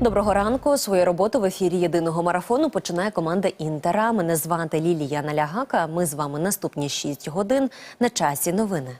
Доброго ранку. Свою роботу в ефірі єдиного марафону починає команда Інтера. Мене звати Лілія Налягака. Ми з вами наступні 6 годин на часі новини.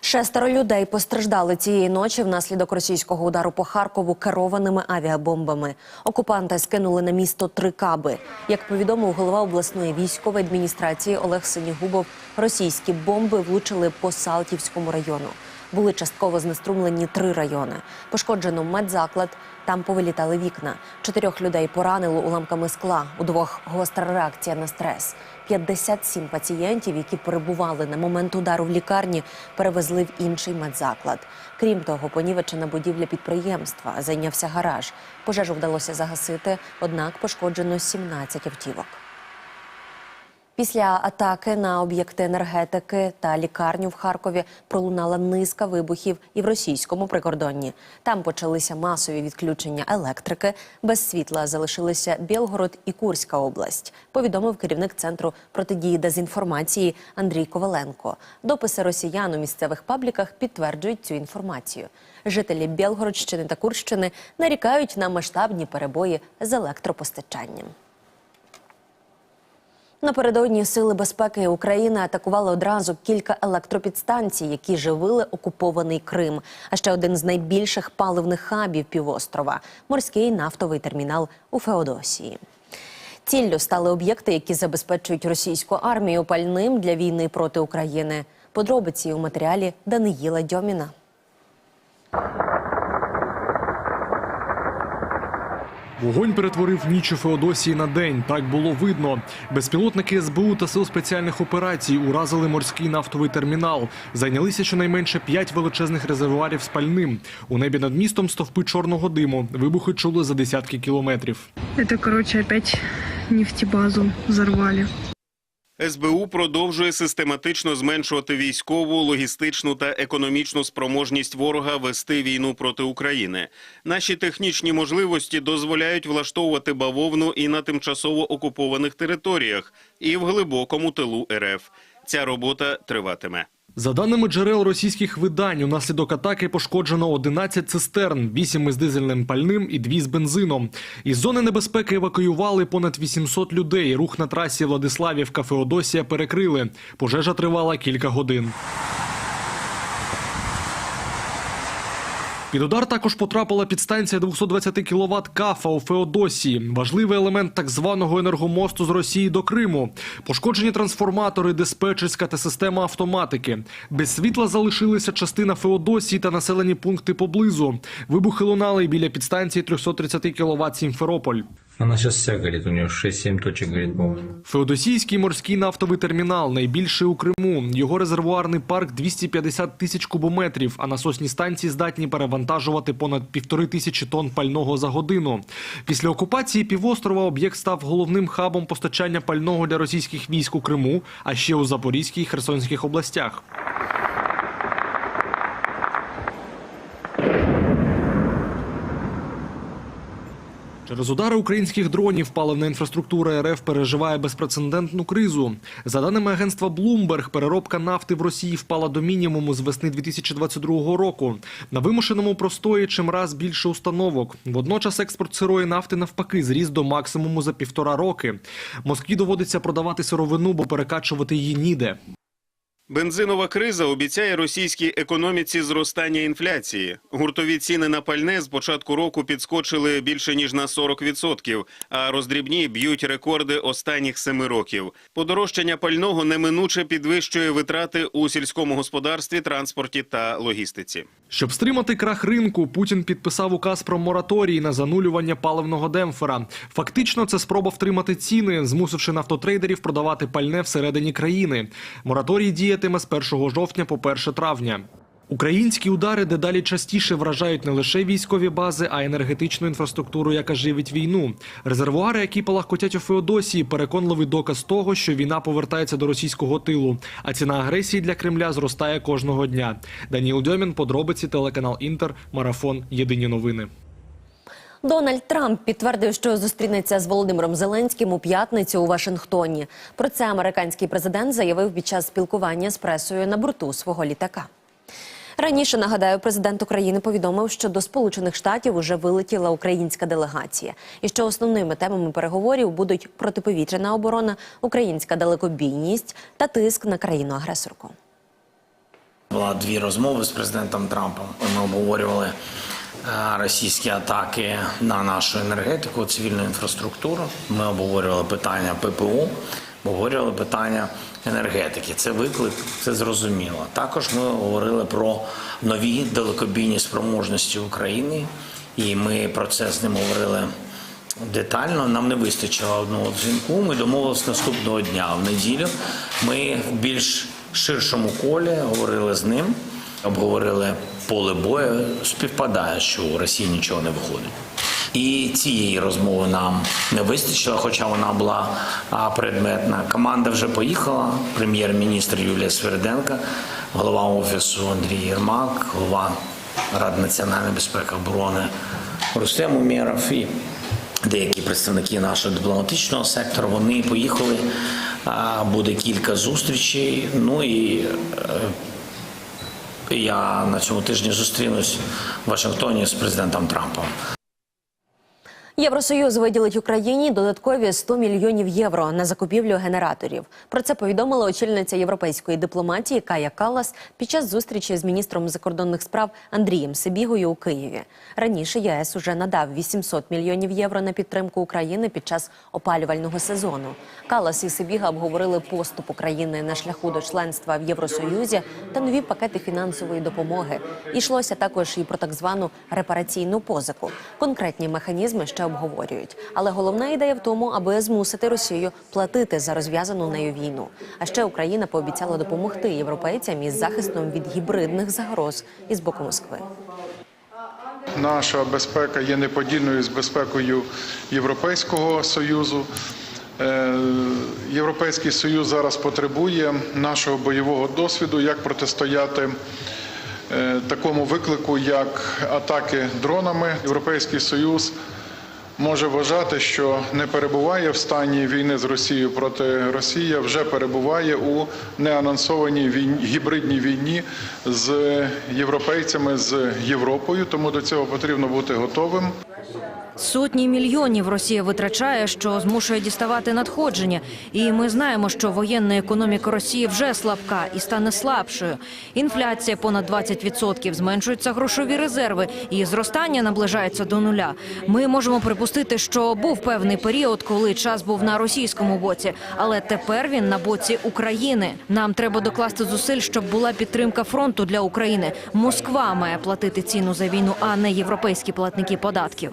Шестеро людей постраждали цієї ночі внаслідок російського удару по Харкову керованими авіабомбами. Окупанти скинули на місто три каби. Як повідомив голова обласної військової адміністрації Олег Синігубов, російські бомби влучили по Салтівському району. Були частково знеструмлені три райони. Пошкоджено медзаклад. Там повилітали вікна. Чотирьох людей поранило уламками скла. У двох гостра реакція на стрес. 57 пацієнтів, які перебували на момент удару в лікарні, перевезли в інший медзаклад. Крім того, понівечена будівля підприємства зайнявся гараж. Пожежу вдалося загасити, однак пошкоджено 17 автівок. Після атаки на об'єкти енергетики та лікарню в Харкові пролунала низка вибухів і в російському прикордонні. Там почалися масові відключення електрики. Без світла залишилися Білгород і Курська область. Повідомив керівник центру протидії дезінформації Андрій Коваленко. Дописи росіян у місцевих пабліках підтверджують цю інформацію. Жителі Білгородщини та Курщини нарікають на масштабні перебої з електропостачанням. Напередодні сили безпеки України атакували одразу кілька електропідстанцій, які живили окупований Крим. А ще один з найбільших паливних хабів півострова морський нафтовий термінал у Феодосії. Ціллю стали об'єкти, які забезпечують російську армію пальним для війни проти України. Подробиці у матеріалі Даниїла Дьоміна. Вогонь перетворив ніч у Феодосії на день. Так було видно. Безпілотники СБУ та сил спеціальних операцій уразили морський нафтовий термінал. Зайнялися щонайменше п'ять величезних резервуарів з пальним. У небі над містом стовпи чорного диму. Вибухи чули за десятки кілометрів. Це, коротше, опять нефтебазу взорвали. СБУ продовжує систематично зменшувати військову, логістичну та економічну спроможність ворога вести війну проти України. Наші технічні можливості дозволяють влаштовувати бавовну і на тимчасово окупованих територіях, і в глибокому тилу РФ. Ця робота триватиме. За даними джерел російських видань, унаслідок атаки пошкоджено 11 цистерн, 8 із дизельним пальним і 2 з бензином. Із зони небезпеки евакуювали понад 800 людей. Рух на трасі Владиславівка Феодосія перекрили. Пожежа тривала кілька годин. Під удар також потрапила підстанція 220 кВт Кафа у Феодосії, важливий елемент так званого енергомосту з Росії до Криму. Пошкоджені трансформатори, диспетчерська та система автоматики. Без світла залишилися частина Феодосії та населені пункти поблизу. Вибухи лунали біля підстанції 330 кВт Сімферополь. Она сейчас вся горит, у нее 6-7 точек горит бомба. Феодосійський морський нафтовий термінал найбільший у Криму. Його резервуарний парк 250 тисяч кубометрів, а насосні станції здатні перевантажувати понад півтори тисячі тонн пального за годину. Після окупації півострова об'єкт став головним хабом постачання пального для російських військ у Криму, а ще у Запорізькій і Херсонських областях. Через удари українських дронів паливна інфраструктура РФ переживає безпрецедентну кризу. За даними агентства Bloomberg, переробка нафти в Росії впала до мінімуму з весни 2022 року. На вимушеному простої чим раз більше установок. Водночас експорт сирої нафти навпаки зріс до максимуму за півтора роки. Москві доводиться продавати сировину, бо перекачувати її ніде. Бензинова криза обіцяє російській економіці зростання інфляції. Гуртові ціни на пальне з початку року підскочили більше ніж на 40%, а роздрібні б'ють рекорди останніх семи років. Подорожчання пального неминуче підвищує витрати у сільському господарстві, транспорті та логістиці. Щоб стримати крах ринку, Путін підписав указ про мораторій на занулювання паливного демпфера. Фактично, це спроба втримати ціни, змусивши нафтотрейдерів продавати пальне всередині країни. Мораторій діятиме з 1 жовтня по 1 травня. Українські удари дедалі частіше вражають не лише військові бази, а й енергетичну інфраструктуру, яка живить війну. Резервуари, які палахкотять у Феодосії, переконливий доказ того, що війна повертається до російського тилу, а ціна агресії для Кремля зростає кожного дня. Даніл Дьомін, подробиці, телеканал Інтер, марафон. Єдині новини. Дональд Трамп підтвердив, що зустрінеться з Володимиром Зеленським у п'ятницю у Вашингтоні. Про це американський президент заявив під час спілкування з пресою на борту свого літака. Раніше нагадаю, президент України повідомив, що до Сполучених Штатів уже вилетіла українська делегація, і що основними темами переговорів будуть протиповітряна оборона, українська далекобійність та тиск на країну-агресорку. Була дві розмови з президентом Трампом. Ми обговорювали е, російські атаки на нашу енергетику, цивільну інфраструктуру. Ми обговорювали питання ППО, обговорювали питання енергетики. Це виклик, це зрозуміло. Також ми говорили про нові далекобійні спроможності України, і ми про це з ним говорили детально. Нам не вистачило одного дзвінку. Ми домовилися наступного дня. В неділю ми в більш ширшому колі говорили з ним, обговорили поле бою. Співпадає, що у Росії нічого не виходить. І цієї розмови нам не вистачило, хоча вона була предметна. Команда вже поїхала. Прем'єр-міністр Юлія Сверденка, голова офісу Андрій Єрмак, голова Ради національної безпеки оборони Рустем Умєров і деякі представники нашого дипломатичного сектору. Вони поїхали. Буде кілька зустрічей. Ну і е, я на цьому тижні зустрінусь в Вашингтоні з президентом Трампом. Євросоюз виділить Україні додаткові 100 мільйонів євро на закупівлю генераторів. Про це повідомила очільниця європейської дипломатії Кая Калас під час зустрічі з міністром закордонних справ Андрієм Сибігою у Києві. Раніше єС уже надав 800 мільйонів євро на підтримку України під час опалювального сезону. Калас і Сибіга обговорили поступ України на шляху до членства в Євросоюзі та нові пакети фінансової допомоги. Йшлося також і про так звану репараційну позику. Конкретні механізми ще обговорюють. Але головна ідея в тому, аби змусити Росію платити за розв'язану нею війну. А ще Україна пообіцяла допомогти європейцям із захистом від гібридних загроз із боку Москви. Наша безпека є неподільною з безпекою Європейського союзу. Е, Європейський союз зараз потребує нашого бойового досвіду, як протистояти е, такому виклику, як атаки дронами. Європейський союз може вважати, що не перебуває в стані війни з Росією проти Росії, вже перебуває у неанонсованій війні, гібридній війні з європейцями з Європою. Тому до цього потрібно бути готовим. Сотні мільйонів Росія витрачає, що змушує діставати надходження. І ми знаємо, що воєнна економіка Росії вже слабка і стане слабшою. Інфляція понад 20%, зменшуються грошові резерви, і зростання наближається до нуля. Ми можемо припустити, що був певний період, коли час був на російському боці, але тепер він на боці України. Нам треба докласти зусиль, щоб була підтримка фронту для України. Москва має платити ціну за війну, а не європейські платники податків.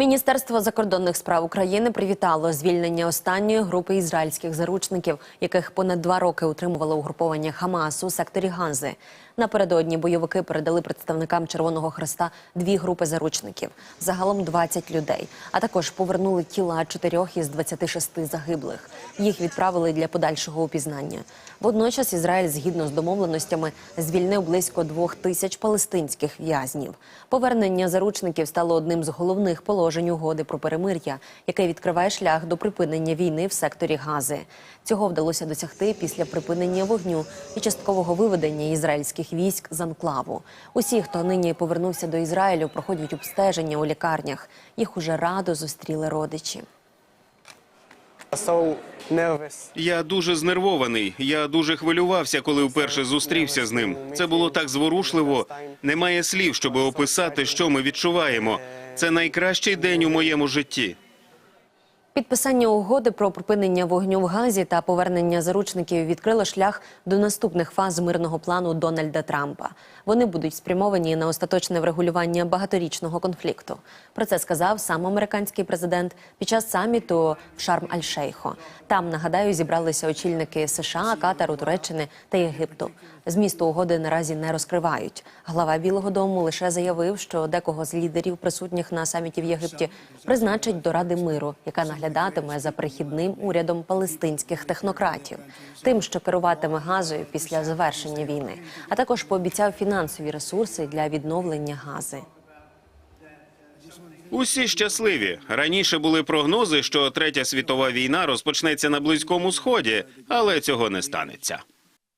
Міністерство закордонних справ України привітало звільнення останньої групи ізраїльських заручників, яких понад два роки утримувало угруповання Хамас у секторі Ганзи. Напередодні бойовики передали представникам Червоного Хреста дві групи заручників, загалом 20 людей. А також повернули тіла чотирьох із 26 загиблих. Їх відправили для подальшого упізнання. Водночас Ізраїль, згідно з домовленостями, звільнив близько двох тисяч палестинських в'язнів. Повернення заручників стало одним з головних положень угоди про перемир'я, яке відкриває шлях до припинення війни в секторі Гази. Цього вдалося досягти після припинення вогню і часткового виведення ізраїльських військ з анклаву. Усі, хто нині повернувся до Ізраїлю, проходять обстеження у лікарнях. Їх уже радо зустріли родичі. Я дуже знервований. Я дуже хвилювався, коли вперше зустрівся з ним. Це було так зворушливо. Немає слів, щоб описати, що ми відчуваємо. Це найкращий день у моєму житті. Підписання угоди про припинення вогню в Газі та повернення заручників відкрило шлях до наступних фаз мирного плану Дональда Трампа. Вони будуть спрямовані на остаточне врегулювання багаторічного конфлікту. Про це сказав сам американський президент під час саміту в Шарм-Аль-Шейхо. Там нагадаю зібралися очільники США, Катару, Туреччини та Єгипту. Змісту угоди наразі не розкривають. Глава Білого Дому лише заявив, що декого з лідерів, присутніх на саміті в Єгипті, призначать до Ради миру, яка наглядатиме за прихідним урядом палестинських технократів, тим, що керуватиме газою після завершення війни, а також пообіцяв фінансові ресурси для відновлення гази. Усі щасливі. Раніше були прогнози, що третя світова війна розпочнеться на близькому сході, але цього не станеться.